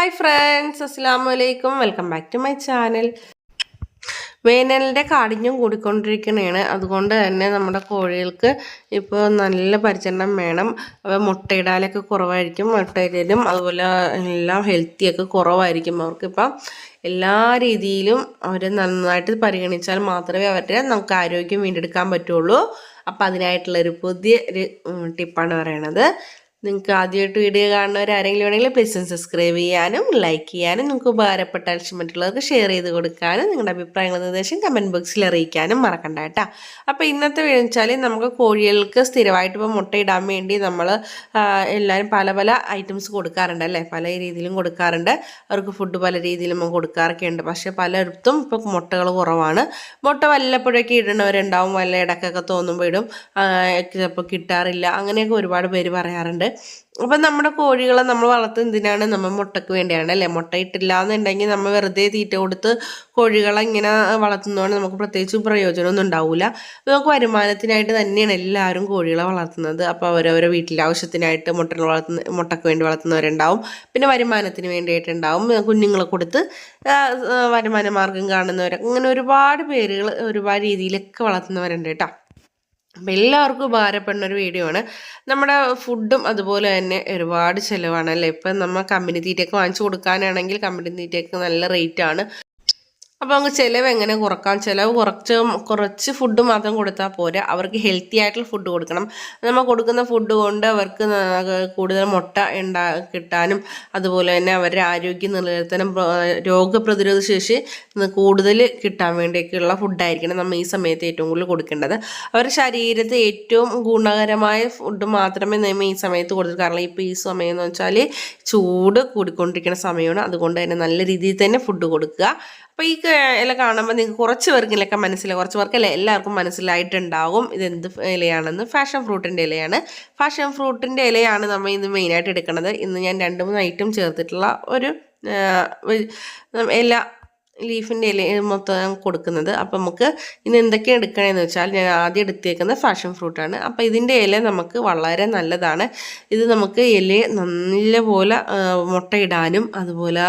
Hi friends അസ്സാം വലൈക്കും welcome back to my channel വേനലിന്റെ കാഠിന്യം കൂടിക്കൊണ്ടിരിക്കണതാണ് അതുകൊണ്ട് തന്നെ നമ്മുടെ കോഴികൾക്ക് ഇപ്പോൾ നല്ല പരിചരണം വേണം. അവ മുട്ടയിടാലൊക്കെ കുറവായിരിക്കും മുട്ടയിടലും അതുപോലെ എല്ലാം ഹെൽത്തിയൊക്കെ കുറവായിരിക്കും. അവർക്കിപ്പം എല്ലാ രീതിയിലും അവരെ നന്നായിട്ട് പരിഗണിച്ചാൽ മാത്രമേ അവരുടെ നമുക്ക് ആരോഗ്യം വീണ്ടെടുക്കാൻ പറ്റുള്ളൂ. അപ്പം അതിനായിട്ടുള്ളൊരു പുതിയ ഒരു ടിപ്പാണ് പറയണത്. നിങ്ങൾക്ക് ആദ്യമായിട്ട് വീഡിയോ കാണുന്നവർ ആരെങ്കിലും ഉണ്ടെങ്കിൽ പ്ലീസ് സബ്സ്ക്രൈബ് ചെയ്യാനും ലൈക്ക് ചെയ്യാനും നിങ്ങൾക്ക് ഉപകാരപ്പെട്ടാൽ മറ്റുള്ളവർക്ക് ഷെയർ ചെയ്ത് കൊടുക്കാനും നിങ്ങളുടെ അഭിപ്രായങ്ങൾ നിർദ്ദേശം കമന്റ് ബോക്സിൽ അറിയിക്കാനും മറക്കണ്ട കേട്ടോ. അപ്പോൾ ഇന്നത്തെ വെച്ചാൽ നമുക്ക് കോഴികൾക്ക് സ്ഥിരമായിട്ട് ഇപ്പോൾ മുട്ടയിടാൻ വേണ്ടി നമ്മൾ എല്ലാവരും പല പല ഐറ്റംസ് കൊടുക്കാറുണ്ട് അല്ലേ? പല രീതിയിലും കൊടുക്കാറുണ്ട്. അവർക്ക് ഫുഡ് പല രീതിയിലും കൊടുക്കാറൊക്കെ ഉണ്ട്. പക്ഷേ പലയിടത്തും ഇപ്പോൾ മുട്ടകൾ കുറവാണ്. മുട്ട വല്ലപ്പോഴൊക്കെ ഇടുന്നവരുണ്ടാവും. വല്ല ഇടക്കൊക്കെ തോന്നുമ്പോൾ ഇടും. ചിലപ്പോൾ കിട്ടാറില്ല. അങ്ങനെയൊക്കെ ഒരുപാട് പേര് പറയാറുണ്ട്. അപ്പം നമ്മുടെ കോഴികളെ നമ്മൾ വളർത്തുന്നത് എന്തിനാണ്? നമ്മൾ മുട്ടയ്ക്ക് വേണ്ടിയാണ് അല്ലേ? മുട്ട ഇട്ടില്ല എന്നുണ്ടെങ്കിൽ നമ്മൾ വെറുതെ തീറ്റ കൊടുത്ത് കോഴികളെ ഇങ്ങനെ വളർത്തുന്നതുകൊണ്ട് നമുക്ക് പ്രത്യേകിച്ച് പ്രയോജനമൊന്നും ഉണ്ടാവില്ല നമുക്ക് വരുമാനത്തിനായിട്ട് തന്നെയാണ് എല്ലാവരും കോഴികളെ വളർത്തുന്നത്. അപ്പോൾ അവരവരെ വീട്ടിലെ ആവശ്യത്തിനായിട്ട് മുട്ട വളർത്തുന്ന മുട്ടയ്ക്ക് വേണ്ടി വളർത്തുന്നവരുണ്ടാവും. പിന്നെ വരുമാനത്തിന് വേണ്ടിയിട്ടുണ്ടാവും കുഞ്ഞുങ്ങളെ കൊടുത്ത് വരുമാന മാർഗം കാണുന്നവർ അങ്ങനെ ഒരുപാട് പേരുകൾ ഒരുപാട് രീതിയിലൊക്കെ വളർത്തുന്നവരുണ്ട് കേട്ടോ. അപ്പം എല്ലാവർക്കും ഉപകാരപ്പെടുന്ന ഒരു വീഡിയോ ആണ്. നമ്മുടെ ഫുഡും അതുപോലെ തന്നെ ഒരുപാട് ചിലവാണ് അല്ലേ? ഇപ്പം നമ്മൾ കമ്പനി തീറ്റയൊക്കെ വാങ്ങിച്ചു കൊടുക്കാനാണെങ്കിൽ കമ്പനി തീറ്റയൊക്കെ നല്ല റേറ്റാണ് അപ്പോൾ അങ്ങ് ചിലവ് എങ്ങനെ കുറക്കാം? ചിലവ് കുറച്ച് കുറച്ച് ഫുഡ് മാത്രം കൊടുത്താൽ പോരാ. അവർക്ക് ഹെൽത്തി ആയിട്ടുള്ള ഫുഡ് കൊടുക്കണം. നമ്മൾ കൊടുക്കുന്ന ഫുഡ് കൊണ്ട് അവർക്ക് കൂടുതൽ മുട്ട ഉണ്ടാ കിട്ടാനും അതുപോലെ തന്നെ അവരുടെ ആരോഗ്യം നിലനിർത്താനും രോഗപ്രതിരോധ ശേഷി കൂടുതൽ കിട്ടാൻ വേണ്ടിയൊക്കെയുള്ള ഫുഡായിരിക്കണം നമ്മൾ ഈ സമയത്ത് ഏറ്റവും കൂടുതൽ കൊടുക്കേണ്ടത്. അവരുടെ ശരീരത്തെ ഏറ്റവും ഗുണകരമായ ഫുഡ് മാത്രമേ നമ്മൾ ഈ സമയത്ത് കൊടുത്തു കാരണം ഇപ്പോൾ ഈ സമയം എന്ന് വെച്ചാൽ ചൂട് കൂടിക്കൊണ്ടിരിക്കുന്ന സമയമാണ്. അതുകൊണ്ട് തന്നെ നല്ല രീതിയിൽ തന്നെ ഫുഡ് കൊടുക്കുക. അപ്പോൾ ഈ ഇല കാണുമ്പോൾ നിങ്ങൾക്ക് കുറച്ച് പേർക്കിലൊക്കെ മനസ്സിലായി കുറച്ച് പേർക്കല്ല എല്ലാവർക്കും മനസ്സിലായിട്ടുണ്ടാകും ഇതെന്ത് ഇലയാണെന്ന്. ഫാഷൻ ഫ്രൂട്ടിന്റെ ഇലയാണ്. ഫാഷൻ ഫ്രൂട്ടിന്റെ ഇലയാണ് നമ്മൾ ഇന്ന് മെയിനായിട്ട് എടുക്കുന്നത് ഇന്ന് ഞാൻ രണ്ട് മൂന്ന് ഐറ്റം ചേർത്തിട്ടുള്ള ഒരു ഇല ലീഫിന്റെ ഇല മൊത്തം കൊടുക്കുന്നത്. അപ്പം നമുക്ക് ഇനി എന്തൊക്കെ എടുക്കണമെന്ന് വെച്ചാൽ ഞാൻ ആദ്യം എടുത്തേക്കുന്ന ഫാഷൻ ഫ്രൂട്ടാണ് അപ്പം ഇതിന്റെ ഇല നമുക്ക് വളരെ നല്ലതാണ്. ഇത് നമുക്ക് ഇല നല്ലപോലെ മുട്ടയിടാനും അതുപോലെ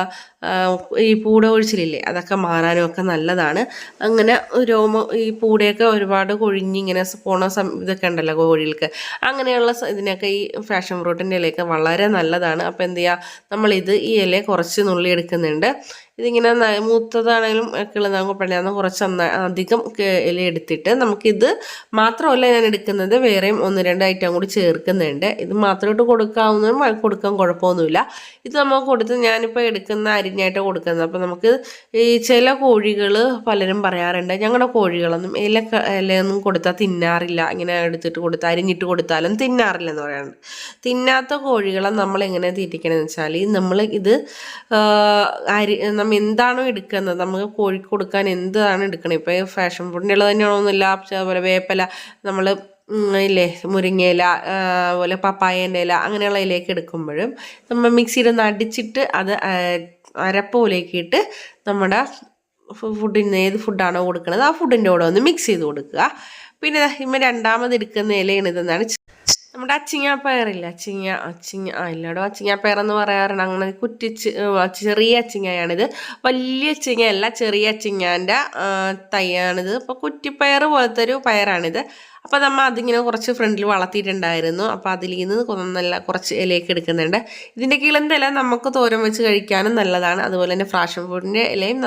ഈ പൂട ഒഴിച്ചിലില്ലേ അതൊക്കെ മാറാനും ഒക്കെ നല്ലതാണ്. അങ്ങനെ രോമ ഈ പൂടയൊക്കെ ഒരുപാട് കൊഴിഞ്ഞിങ്ങനെ പോണ സം ഇതൊക്കെ ഉണ്ടല്ലോ കോഴികൾക്ക്. അങ്ങനെയുള്ള ഇതിനൊക്കെ ഈ ഫാഷൻ ഫ്രൂട്ടിന്റെ ഇലയൊക്കെ വളരെ നല്ലതാണ്. അപ്പോൾ എന്ത് ചെയ്യുക നമ്മളിത് ഈ ഇല കുറച്ച് നുള്ളി എടുക്കുന്നുണ്ട്. ഇതിങ്ങനെ മൂത്തതാണെങ്കിലും കിളുന്നാൻ കുഴപ്പമില്ലാന്ന് കുറച്ച് അധികം ഇല എടുത്തിട്ട് നമുക്കിത് മാത്രമല്ല ഞാൻ എടുക്കുന്നത് വേറെയും ഒന്ന് രണ്ട് ഐറ്റം കൂടി ചേർക്കുന്നുണ്ട്. ഇത് മാത്രമായിട്ട് കൊടുക്കാവുന്നതും കൊടുക്കാൻ കുഴപ്പമൊന്നുമില്ല. ഇത് നമ്മൾ കൊടുത്ത് ഞാനിപ്പോൾ എടുക്കുന്ന അരിഞ്ഞായിട്ട് കൊടുക്കുന്നത്. അപ്പോൾ നമുക്ക് ഈ ചില കോഴികൾ പലരും പറയാറുണ്ട് ഞങ്ങളുടെ കോഴികളൊന്നും ഇല ഇലയൊന്നും കൊടുത്താൽ തിന്നാറില്ല. ഇങ്ങനെ എടുത്തിട്ട് കൊടുത്താൽ അരിഞ്ഞിട്ട് കൊടുത്താലും തിന്നാറില്ല എന്ന് പറയാറുണ്ട് തിന്നാത്ത കോഴികളെ നമ്മൾ എങ്ങനെ തീറ്റിക്കണമെന്ന് വെച്ചാൽ നമ്മൾ ഇത് അരി നമ്മൾ എന്താണോ എടുക്കുന്നത്? നമുക്ക് കോഴിക്ക് കൊടുക്കാൻ എന്താണ് എടുക്കണം? ഇപ്പോൾ ഫാഷൻ ഫുഡിന്റെ തന്നെയാണോന്നില്ല അതുപോലെ വേപ്പല നമ്മൾ ഇല്ലേ മുരിങ്ങയില അതുപോലെ പപ്പായേന്റെ ഇല അങ്ങനെയുള്ള ഇലയൊക്കെ എടുക്കുമ്പോഴും നമ്മൾ മിക്സിയിലൊന്ന് അടിച്ചിട്ട് അത് അരപ്പ് ഇട്ട് നമ്മുടെ ഫുഡിന് ഏത് ഫുഡാണോ കൊടുക്കുന്നത് ആ ഫുഡിന്റെ കൂടെ ഒന്ന് മിക്സ് ചെയ്ത് കൊടുക്കുക. പിന്നെ ഇമ്മ രണ്ടാമത് എടുക്കുന്ന ഇലയാണ് ഇതെന്നാണ് നമ്മുടെ അച്ചിങ്ങാപ്പയറില്ല? അച്ചിങ്ങ അച്ചിങ്ങ ആ ഇല്ലടോ. അച്ചിങ്ങാപ്പയർ എന്ന് പറയാറുണ്ട്. അങ്ങനെ കുറ്റിച്ച് ചെറിയ അച്ചിങ്ങയാണിത്. വലിയ അച്ചിങ്ങയല്ല ചെറിയ അച്ചിങ്ങാന്റെ തൈയാണിത്. അപ്പോൾ കുറ്റിപ്പയർ പോലത്തെ ഒരു പയറാണിത്. അപ്പോൾ നമ്മൾ അതിങ്ങനെ കുറച്ച് ഫ്രണ്ടിൽ വളർത്തിയിട്ടുണ്ടായിരുന്നു. അപ്പോൾ അതിൽ നിന്ന് നല്ല കുറച്ച് ഇലയൊക്കെ എടുക്കുന്നുണ്ട്. ഇതിന്റെ കിളന്ത ഇല നമുക്ക് തോരൻ വെച്ച് കഴിക്കാനും നല്ലതാണ്. അതുപോലെ തന്നെ ഫ്രാഷൻ ഫുഡിന്റെ ഇലയും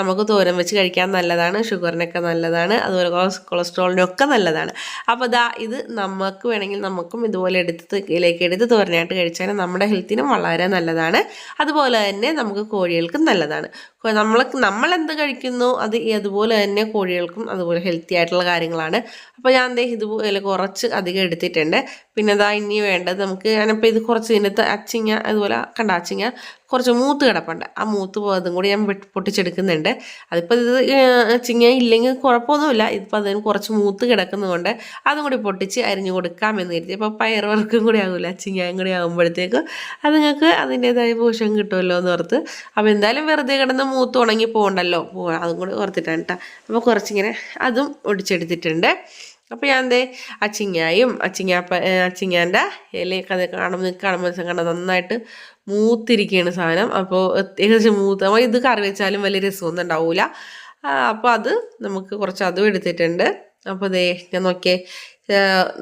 നമുക്ക് തോരൻ വെച്ച് കഴിക്കാൻ നല്ലതാണ്. ഷുഗറിനൊക്കെ നല്ലതാണ്. അതുപോലെ കൊളസ്ട്രോളിനൊക്കെ നല്ലതാണ്. അപ്പോൾ ഇതാ ഇത് നമുക്ക് വേണമെങ്കിൽ നമുക്കും ഇതുപോലെ എടുത്ത് ഇലയൊക്കെ എടുത്ത് തോരനായിട്ട് കഴിച്ചാൽ നമ്മുടെ ഹെൽത്തിനും വളരെ നല്ലതാണ്. അതുപോലെ തന്നെ നമുക്ക് കോഴികൾക്കും നല്ലതാണ്. നമ്മൾ നമ്മൾ എന്ത് കഴിക്കുന്നു? അത് അതുപോലെ തന്നെ കോഴികൾക്കും അതുപോലെ ഹെൽത്തി ആയിട്ടുള്ള കാര്യങ്ങളാണ്. അപ്പോൾ ഞാൻ ദേ ഇതുപോലെ കുറച്ച് അധികം എടുത്തിട്ടുണ്ട്. പിന്നെ അതാ ഇനി വേണ്ടത് നമുക്ക് ഞാനിപ്പോൾ ഇത് കുറച്ച് ഇതിനകത്ത് അച്ചിങ്ങ അതുപോലെ കണ്ട അച്ചിങ്ങ കുറച്ച് മൂത്ത് കിടപ്പുണ്ട്. ആ മൂത്ത് പോയതും കൂടി ഞാൻ പൊട്ടിച്ചെടുക്കുന്നുണ്ട്. അതിപ്പോൾ ഇത് അച്ചിങ്ങ ഇല്ലെങ്കിൽ കുഴപ്പമൊന്നുമില്ല. ഇതിപ്പോൾ അതിന് കുറച്ച് മൂത്ത് കിടക്കുന്നതുകൊണ്ട് അതും കൂടി പൊട്ടിച്ച് അരിഞ്ഞു കൊടുക്കാമെന്ന് കരുതി. അപ്പോൾ പയറുവർക്കും കൂടി ആകില്ല ചിങ്ങയും കൂടി ആകുമ്പോഴത്തേക്ക് അത് നിങ്ങൾക്ക് അതിന്റേതായ പോഷകം കിട്ടുമല്ലോ എന്ന് ഓർത്ത്. അപ്പോൾ എന്തായാലും വെറുതെ കിടന്ന് മൂത്ത് ഉണങ്ങി പോകണ്ടല്ലോ. അതും കൂടി ഓർത്തിട്ടാണ് കേട്ടോ അപ്പോൾ കുറച്ചിങ്ങനെ അതും ഒടിച്ചെടുത്തിട്ടുണ്ട്. അപ്പോൾ ഞാൻ എന്തേ അച്ചിങ്ങായും അച്ചിങ്ങാപ്പ അച്ചിങ്ങാന്റെ ഇലയൊക്കെ അത് കാണുമ്പോൾ കാണുമ്പോൾ കണ്ട നന്നായിട്ട് മൂത്തിരിക്കുകയാണ് സാധനം. അപ്പോൾ ഏകദേശം മൂത്ത് അപ്പോൾ ഇത് കറി വെച്ചാലും വലിയ രസമൊന്നും ഉണ്ടാവില്ല അപ്പോൾ അത് നമുക്ക് കുറച്ച് അതും എടുത്തിട്ടുണ്ട്. അപ്പോൾ ദേ ഞാൻ നോക്കിയേ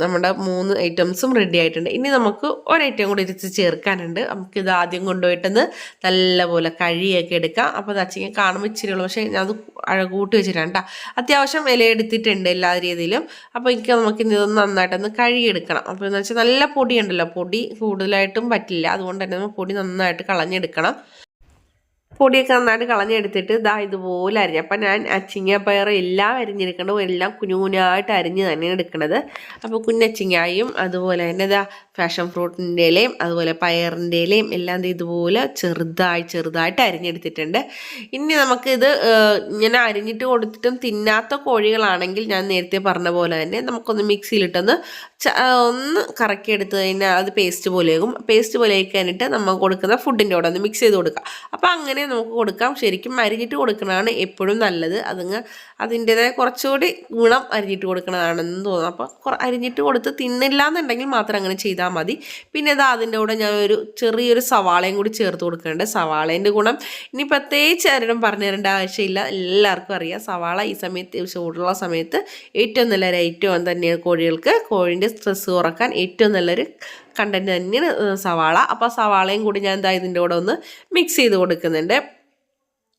നമ്മുടെ മൂന്ന് ഐറ്റംസും റെഡി ആയിട്ടുണ്ട്. ഇനി നമുക്ക് ഒരു ഐറ്റം കൂടി ഇരുത്തി ചേർക്കാനുണ്ട്. നമുക്കിത് ആദ്യം കൊണ്ടുപോയിട്ടൊന്ന് നല്ലപോലെ കഴുകിയൊക്കെ എടുക്കാം. അപ്പോൾ അത് അച്ചിങ്ങ കാണുമ്പോൾ ഇച്ചിരി ഉള്ളു. പക്ഷേ ഞാൻ അത് കൂട്ടി വെച്ചിട്ടാണ് കേട്ടോ അത്യാവശ്യം ഇല എടുത്തിട്ടുണ്ട് എല്ലാ രീതിയിലും. അപ്പോൾ എനിക്ക് നമുക്ക് ഇതൊന്ന് നന്നായിട്ടൊന്ന് കഴുകിയെടുക്കണം. അപ്പോൾ എന്ന് വെച്ചാൽ നല്ല പൊടിയുണ്ടല്ലോ. പൊടി കൂടുതലായിട്ടും പറ്റില്ല. അതുകൊണ്ട് തന്നെ നമ്മൾ പൊടി നന്നായിട്ട് കളഞ്ഞെടുക്കണം. പൊടിയൊക്കെ നന്നായിട്ട് കളഞ്ഞെടുത്തിട്ട് ഇതാ ഇതുപോലെ അരിഞ്ഞു. അപ്പം ഞാൻ അച്ചിങ്ങ പയറ് എല്ലാം അരിഞ്ഞെടുക്കേണ്ടത് എല്ലാം കുഞ്ഞു കുഞ്ഞായിട്ട് അരിഞ്ഞ് തന്നെയാണ് എടുക്കുന്നത് അപ്പോൾ കുഞ്ഞച്ചിങ്ങായും അതുപോലെ തന്നെ ഇതാ ഫാഷൻ ഫ്രൂട്ടിന്റെ ഇലയും അതുപോലെ പയറിന്റെ ഇലയും എല്ലാം ഇതുപോലെ ചെറുതായി ചെറുതായിട്ട് അരിഞ്ഞെടുത്തിട്ടുണ്ട്. ഇനി നമുക്കിത് ഇങ്ങനെ അരിഞ്ഞിട്ട് കൊടുത്തിട്ടും തിന്നാത്ത കോഴികളാണെങ്കിൽ ഞാൻ നേരത്തെ പറഞ്ഞ പോലെ തന്നെ നമുക്കൊന്ന് മിക്സിയിലിട്ടൊന്ന് ഒന്ന് കറക്കി എടുത്ത് കഴിഞ്ഞാൽ അത് പേസ്റ്റ് പോലെയാകും. പേസ്റ്റ് പോലെ ആയിക്കാനിട്ട് നമ്മൾ കൊടുക്കുന്ന ഫുഡിന്റെ കൂടെ ഒന്ന് മിക്സ് ചെയ്ത് കൊടുക്കുക. അപ്പോൾ അങ്ങനെ നമുക്ക് കൊടുക്കാം. ശരിക്കും അരിഞ്ഞിട്ട് കൊടുക്കുന്നതാണ് എപ്പോഴും നല്ലത്. അതങ്ങ് അതിന്റെതായ കുറച്ചുകൂടി ഗുണം അരിഞ്ഞിട്ട് കൊടുക്കുന്നതാണെന്ന് തോന്നുന്നു. അപ്പോൾ അരിഞ്ഞിട്ട് കൊടുത്ത് തിന്നില്ല എന്നുണ്ടെങ്കിൽ മാത്രം അങ്ങനെ ചെയ്താൽ മതി. പിന്നെ ഇതാ അതിന്റെ കൂടെ ഞാൻ ഒരു ചെറിയൊരു സവാളയും കൂടി ചേർത്ത് കൊടുക്കുന്നുണ്ട്. സവാളേന്റെ ഗുണം. ഇനി പ്രത്യേകിച്ച് ആരും പറഞ്ഞു തരേണ്ട ആവശ്യമില്ല. എല്ലാവർക്കും അറിയാം. സവാള ഈ സമയത്ത് ചൂടുള്ള സമയത്ത് ഏറ്റവും നല്ലൊരു ഐറ്റം തന്നെയാണ് കോഴികൾക്ക്. കോഴിന്റെ സ്ട്രെസ് കുറയ്ക്കാൻ ഏറ്റവും നല്ലൊരു കണ്ടന്റ് തന്നെയാണ് സവാള. അപ്പോൾ സവാളയും കൂടി ഞാൻ എന്താ ഇതിന്റെ കൂടെ ഒന്ന് മിക്സ് ചെയ്ത് കൊടുക്കുന്നുണ്ട്.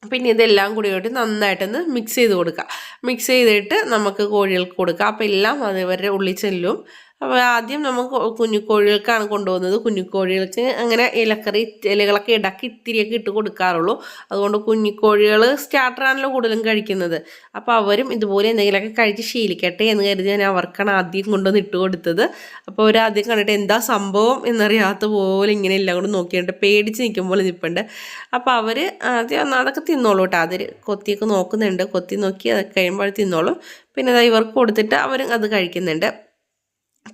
പിന്നെ ഇതെല്ലാം കൂടി കൂട്ടി നന്നായിട്ടൊന്ന് മിക്സ് ചെയ്ത് കൊടുക്കുക മിക്സ് ചെയ്തിട്ട് നമുക്ക് കോഴികൾക്ക് കൊടുക്കുക അപ്പോൾ എല്ലാം അതേവരെ ഉള്ളിൽ ചെല്ലും അപ്പോൾ ആദ്യം നമ്മൾ കുഞ്ഞിക്കോഴികൾക്കാണ് കൊണ്ടുപോകുന്നത്. കുഞ്ഞിക്കോഴികൾക്ക് അങ്ങനെ ഇലക്കറി ഇലകളൊക്കെ ഇടയ്ക്ക് ഇത്തിരിയൊക്കെ ഇട്ട് കൊടുക്കാറുള്ളൂ. അതുകൊണ്ട് കുഞ്ഞിക്കോഴികൾ സ്റ്റാർട്ടറാണല്ലോ കൂടുതലും കഴിക്കുന്നത്. അപ്പോൾ അവരും ഇതുപോലെ എന്തെങ്കിലുമൊക്കെ കഴിച്ച് ശീലിക്കട്ടെ എന്ന് കരുതി ഞാൻ അവർക്കാണ് ആദ്യം കൊണ്ടുവന്ന് ഇട്ട് കൊടുത്തത്. അപ്പോൾ അവർ ആദ്യം കണ്ടിട്ട് എന്താ സംഭവം എന്നറിയാത്ത പോലെ ഇങ്ങനെ എല്ലാം കൂടെ നോക്കിയിട്ട് പേടിച്ച് നിൽക്കുമ്പോൾ നിൽപ്പുണ്ട് അപ്പോൾ അവർ ആദ്യം അതൊക്കെ തിന്നോളൂ കേട്ടോ. അതിൽ കൊത്തിയൊക്കെ നോക്കുന്നുണ്ട്. കൊത്തി നോക്കി അതൊക്കെ കഴിയുമ്പോൾ തിന്നോളും. പിന്നെ ഇവർക്ക് കൊടുത്തിട്ട് അവരും അത് കഴിക്കുന്നുണ്ട്.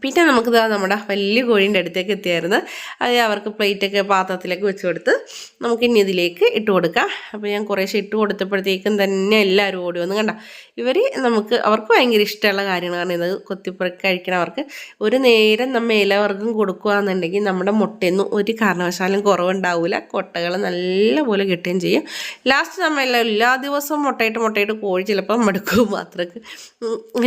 പിന്നെ നമുക്ക് ഇതാ നമ്മുടെ വലിയ കോഴീന്റെ അടുത്തേക്ക് എത്തിയായിരുന്നു. അത് അവർക്ക് പ്ലേറ്റൊക്കെ പാത്രത്തിലേക്ക് വെച്ച് കൊടുത്ത് നമുക്ക് ഇനി ഇതിലേക്ക് ഇട്ട് കൊടുക്കാം. അപ്പോൾ ഞാൻ കുറേശ്ശെ ഇട്ട് കൊടുത്തപ്പോഴത്തേക്കും തന്നെ എല്ലാവരും ഓടി വന്ന്. കണ്ട? ഇവർ നമുക്ക് അവർക്ക് ഭയങ്കര ഇഷ്ടമുള്ള കാര്യമാണ് കാരണം ഇത് കൊത്തിപ്പുറക്ക് കഴിക്കണം അവർക്ക് ഒരു നേരം നമ്മൾ ഇലവർഗം കൊടുക്കുകയെന്നുണ്ടെങ്കിൽ നമ്മുടെ മുട്ടയൊന്നും ഒരു കാരണവശാലും കുറവുണ്ടാവില്ല കൊട്ടകൾ നല്ലപോലെ കിട്ടുകയും ചെയ്യും. ലാസ്റ്റ് നമ്മൾ എല്ലാ ദിവസവും മുട്ടയിട്ട് മുട്ടയിട്ട് കോഴി ചിലപ്പം മടുക്കും മാത്രമേ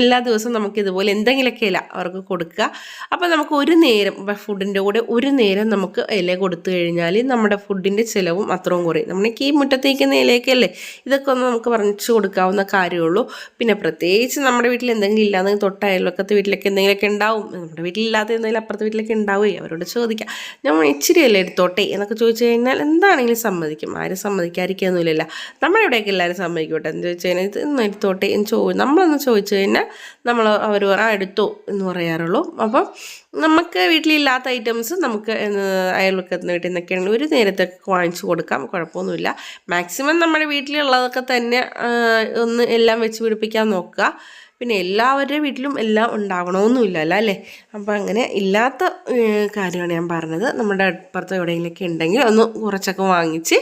എല്ലാ ദിവസവും നമുക്ക് ഇതുപോലെ എന്തെങ്കിലുമൊക്കെ ഇല്ല അവർക്ക് കൊടുക്കുക കൊടുക്കുക. അപ്പോൾ നമുക്ക് ഒരു നേരം ഫുഡിന്റെ കൂടെ ഒരു നേരം നമുക്ക് ഇല കൊടുത്തു കഴിഞ്ഞാൽ നമ്മുടെ ഫുഡിന്റെ ചിലവും അത്രയും കുറയും. നമ്മൾക്ക് ഈ മുറ്റത്തേക്കുന്ന ഇലയൊക്കെയല്ലേ ഇതൊക്കെ ഒന്ന് നമുക്ക് പറഞ്ഞു കൊടുക്കാവുന്ന കാര്യമുള്ളൂ. പിന്നെ പ്രത്യേകിച്ച് നമ്മുടെ വീട്ടിൽ എന്തെങ്കിലും ഇല്ലാതെ തൊട്ട അയൽവക്കത്തെ വീട്ടിലൊക്കെ എന്തെങ്കിലുമൊക്കെ ഉണ്ടാവും. നമ്മുടെ വീട്ടിലില്ലാത്ത എന്തെങ്കിലും അപ്പുറത്തെ വീട്ടിലൊക്കെ ഉണ്ടാവുകയെ അവരോട് ചോദിക്കാം. ഞാൻ ഇച്ചിരി അല്ലേ എടുത്തോട്ടെ? എന്നൊക്കെ ചോദിച്ചു കഴിഞ്ഞാൽ എന്താണെങ്കിലും സമ്മതിക്കും. ആരും സമ്മതിക്കാതിരിക്കുകയൊന്നുമില്ല നമ്മുടെ ഇവിടെയൊക്കെ എല്ലാവരും സമ്മതിക്കോട്ടെ എന്ന് ചോദിച്ചു കഴിഞ്ഞാൽ ഇത് എടുത്തോട്ടെ? എന്ന് ചോ നമ്മളൊന്ന് ചോദിച്ചു കഴിഞ്ഞാൽ നമ്മൾ അവർ പറ എടുത്തോ എന്ന് പറയാറുള്ളൂ. അപ്പം നമുക്ക് വീട്ടിലില്ലാത്ത ഐറ്റംസ് നമുക്ക് അയൽവക്കത്തിന് വീട്ടിൽ നിന്നൊക്കെയാണെങ്കിൽ ഒരു നേരത്തൊക്കെ വാങ്ങിച്ചു കൊടുക്കാം. കുഴപ്പമൊന്നുമില്ല. മാക്സിമം നമ്മുടെ വീട്ടിലുള്ളതൊക്കെ തന്നെ ഒന്ന് എല്ലാം വെച്ച് പിടിപ്പിക്കാൻ നോക്കുക. പിന്നെ എല്ലാവരുടെ വീട്ടിലും എല്ലാം ഉണ്ടാകണമെന്നില്ല അല്ലേ? അപ്പോൾ അങ്ങനെ ഇല്ലാത്ത കാര്യമാണ് ഞാൻ പറഞ്ഞത്. നമ്മുടെ അപ്പുറത്ത് എവിടെയെങ്കിലൊക്കെ ഉണ്ടെങ്കിൽ ഒന്ന് കുറച്ചൊക്കെ വാങ്ങിച്ച്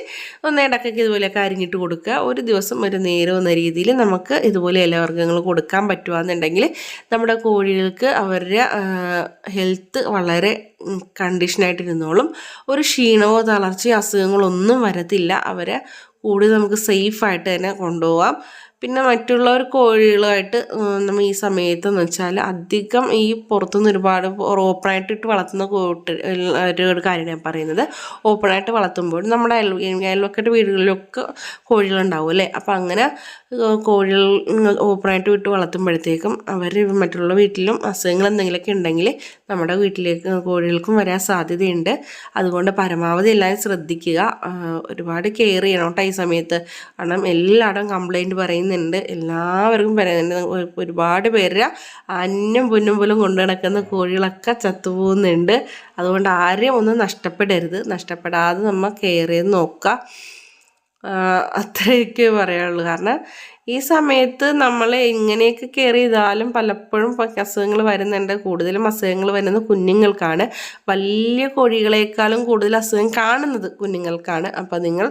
ഒന്ന് ഇടക്കൊക്കെ ഇതുപോലെയൊക്കെ അരിഞ്ഞിട്ട് കൊടുക്കുക. ഒരു ദിവസം ഒരു നേരം എന്ന രീതിയിൽ നമുക്ക് ഇതുപോലെ ഇലവർഗങ്ങൾ കൊടുക്കാൻ പറ്റുകയെന്നുണ്ടെങ്കിൽ നമ്മുടെ കോഴികൾക്ക് അവരുടെ ഹെൽത്ത് വളരെ കണ്ടീഷനായിട്ടിരുന്നോളും ഒരു ക്ഷീണമോ തളർച്ചയോ അസുഖങ്ങളോ ഒന്നും വരത്തില്ല. അവരെ കൂടി നമുക്ക് സേഫായിട്ട് തന്നെ കൊണ്ടുപോകാം പിന്നെ മറ്റുള്ളവർ കോഴികളുമായിട്ട് നമ്മൾ ഈ സമയത്തെന്ന് വെച്ചാൽ അധികം ഈ പുറത്തുനിന്ന് ഒരുപാട് ഓപ്പണായിട്ട് ഇട്ട് വളർത്തുന്ന കോട്ട് ഒരു കാര്യം ഞാൻ പറയുന്നത്. ഓപ്പണായിട്ട് വളർത്തുമ്പോൾ നമ്മുടെ അയൽ വീടുകളിലൊക്കെ കോഴികളുണ്ടാവും അല്ലേ? അപ്പം അങ്ങനെ കോഴികൾ ഓപ്പണായിട്ട് വിട്ട് വളർത്തുമ്പോഴത്തേക്കും അവർ മറ്റുള്ള വീട്ടിലും അസുഖങ്ങൾ എന്തെങ്കിലുമൊക്കെ ഉണ്ടെങ്കിൽ നമ്മുടെ വീട്ടിലേക്ക് കോഴികൾക്കും വരാൻ സാധ്യതയുണ്ട്. അതുകൊണ്ട് പരമാവധി എല്ലാവരും ശ്രദ്ധിക്കുക. ഒരുപാട് കെയർ ചെയ്യണം കേട്ടോ ഈ സമയത്ത്. കാരണം എല്ലായിടം കംപ്ലൈന്റ് പറയുന്നുണ്ട്. എല്ലാവർക്കും പറയുന്നുണ്ട്. ഒരുപാട് പേര് അന്നം പൊന്നും പോലും കൊണ്ടു നടക്കുന്ന കോഴികളൊക്കെ ചത്തുപോകുന്നുണ്ട്. അതുകൊണ്ട് ആരെയും ഒന്നും നഷ്ടപ്പെടരുത്. നഷ്ടപ്പെടാതെ നമ്മൾ കെയർ ചെയ്ത് നോക്കുക. അത്രയൊക്കെ പറയാനുള്ളൂ. കാരണം ഈ സമയത്ത് നമ്മൾ എങ്ങനെയൊക്കെ കെയർ ചെയ്താലും പലപ്പോഴും അസുഖങ്ങൾ വരുന്നുണ്ട്. കൂടുതലും അസുഖങ്ങൾ വരുന്നത് കുഞ്ഞുങ്ങൾക്കാണ്. വലിയ കോഴികളെക്കാളും കൂടുതൽ അസുഖം കാണുന്നത് കുഞ്ഞുങ്ങൾക്കാണ്. അപ്പോൾ നിങ്ങൾ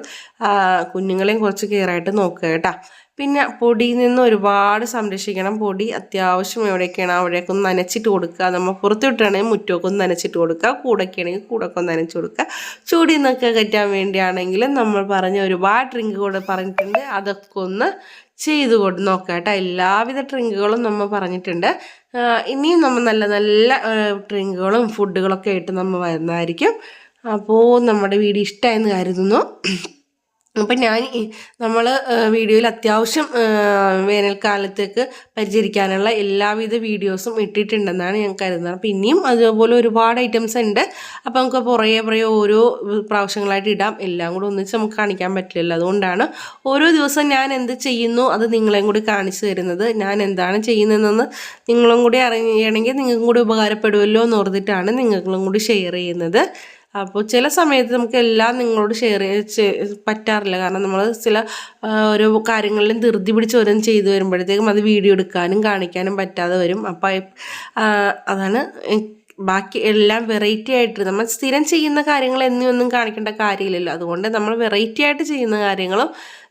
കുഞ്ഞുങ്ങളെയും കുറച്ച് കെയറായിട്ട് നോക്കുക കേട്ടോ. പിന്നെ പൊടിയിൽ നിന്ന് ഒരുപാട് സംരക്ഷിക്കണം. പൊടി അത്യാവശ്യം എവിടെയൊക്കെയാണ്? അവിടെയൊക്കെ ഒന്ന് നനച്ചിട്ട് കൊടുക്കുക. നമ്മൾ പുറത്തിട്ടാണെങ്കിൽ മുറ്റമൊക്കെ ഒന്ന് നനച്ചിട്ട് കൊടുക്കുക. കൂടൊക്കെ ആണെങ്കിൽ കൂടൊക്കെ ഒന്ന് നനച്ച് കൊടുക്കുക. ചൂടിൽ നിന്നൊക്കെ കറ്റാൻ വേണ്ടിയാണെങ്കിൽ നമ്മൾ പറഞ്ഞ ഒരുപാട് ഡ്രിങ്ക് കൂടെ പറഞ്ഞിട്ടുണ്ട്. അതൊക്കെ ഒന്ന് ചെയ്ത് കൊണ്ട് നോക്കുക കേട്ടോ. എല്ലാവിധ ഡ്രിങ്കുകളും നമ്മൾ പറഞ്ഞിട്ടുണ്ട്. ഇനിയും നമ്മൾ നല്ല നല്ല ഡ്രിങ്കുകളും ഫുഡുകളൊക്കെ ആയിട്ട് നമ്മൾ വരുന്നതായിരിക്കും. അപ്പോൾ നമ്മുടെ വീഡിയോ ഇഷ്ടമായെന്ന് കരുതുന്നു. അപ്പം ഞാൻ നമ്മൾ വീഡിയോയിൽ അത്യാവശ്യം വേനൽക്കാലത്തേക്ക് പരിചരിക്കാനുള്ള എല്ലാവിധ വീഡിയോസും ഇട്ടിട്ടുണ്ടെന്നാണ് ഞാൻ കരുതുന്നത്. അപ്പം ഇനിയും അതുപോലെ ഒരുപാട് ഐറ്റംസ് ഉണ്ട്. അപ്പം നമുക്ക് പുറകെ പുറകെ ഓരോ പ്രാവശ്യങ്ങളായിട്ട് ഇടാം. എല്ലാം കൂടെ ഒന്നിച്ച് നമുക്ക് കാണിക്കാൻ പറ്റില്ലല്ലോ. അതുകൊണ്ടാണ് ഓരോ ദിവസം ഞാൻ എന്ത് ചെയ്യുന്നു അത് നിങ്ങളെയും കൂടി കാണിച്ചു തരുന്നത്. ഞാൻ എന്താണ് ചെയ്യുന്നതെന്ന് നിങ്ങളും കൂടി അറിയണമെങ്കിൽ നിങ്ങൾക്കും കൂടി ഉപകാരപ്പെടുമല്ലോ എന്ന് ഓർത്തിട്ടാണ് നിങ്ങളും കൂടി ഷെയർ ചെയ്യുന്നത്. അപ്പോൾ ചില സമയത്ത് നമുക്ക് എല്ലാം നിങ്ങളോട് ഷെയർ പറ്റാറില്ല. കാരണം നമ്മൾ ചില ഓരോ കാര്യങ്ങളിലും ധൃതി പിടിച്ച് ഓരോന്ന് ചെയ്തു വരുമ്പോഴത്തേക്കും അത് വീഡിയോ എടുക്കാനും കാണിക്കാനും പറ്റാതെ വരും. അപ്പോൾ അതാണ് ബാക്കി എല്ലാം വെറൈറ്റി ആയിട്ട് നമ്മൾ സ്ഥിരം ചെയ്യുന്ന കാര്യങ്ങൾ എന്നൊന്നും കാണിക്കേണ്ട കാര്യമില്ലല്ലോ. അതുകൊണ്ട് നമ്മൾ വെറൈറ്റി ആയിട്ട് ചെയ്യുന്ന കാര്യങ്ങളും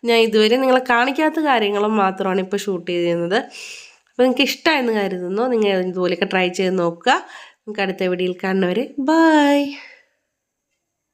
ഞാൻ ഇതുവരെ നിങ്ങളെ കാണിക്കാത്ത കാര്യങ്ങളും മാത്രമാണ് ഇപ്പോൾ ഷൂട്ട് ചെയ്തിരുന്നത്. അപ്പോൾ നിങ്ങൾക്ക് ഇഷ്ടമായെന്ന് കരുതുന്നു. നിങ്ങൾ ഇതുപോലെയൊക്കെ ട്രൈ ചെയ്ത് നോക്കുക. നമുക്ക് അടുത്ത വീഡിയോയിൽ കാണുന്നവരെ ബൈ